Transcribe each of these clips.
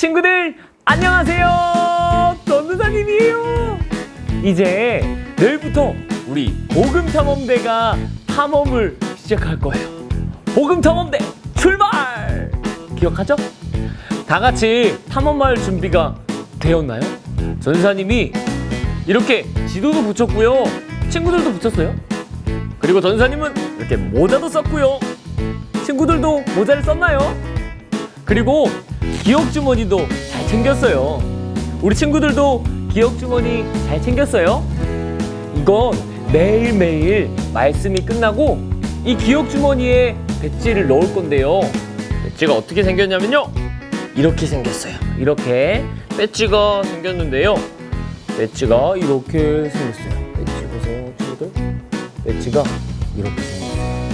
친구들 안녕하세요. 전도사님이에요. 이제 내일부터 우리 복음 탐험대가 탐험을 시작할 거예요. 복음 탐험대 출발! 기억하죠? 다 같이 탐험할 준비가 되었나요? 전사님이 이렇게 지도도 붙였고요. 친구들도 붙였어요. 그리고 전사님은 이렇게 모자도 썼고요. 친구들도 모자를 썼나요? 그리고 기억 주머니도 잘 챙겼어요. 우리 친구들도 기억 주머니 잘 챙겼어요. 이건 매일매일 말씀이 끝나고 이 기억 주머니에 배지를 넣을 건데요. 배지가 어떻게 생겼냐면요. 이렇게 생겼어요. 이렇게 배지가 생겼는데요. 배지가 이렇게 생겼어요. 배지 보세요, 친구들. 배지가 이렇게 생겼어요.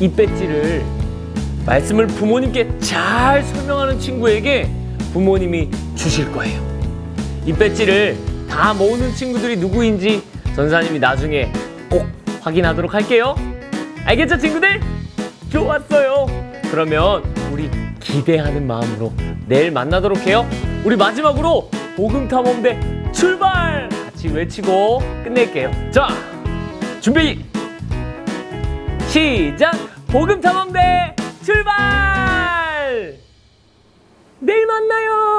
이 배지를 말씀을 부모님께 잘 설명하는 친구에게 부모님이 주실 거예요. 이 배지를 다 모으는 친구들이 누구인지 전사님이 나중에 꼭 확인하도록 할게요. 알겠죠, 친구들? 좋았어요. 그러면 우리 기대하는 마음으로 내일 만나도록 해요. 우리 마지막으로 복음 탐험대 출발! 같이 외치고 끝낼게요. 자, 준비! 시작! 복음 탐험대 출발! 내일 만나요!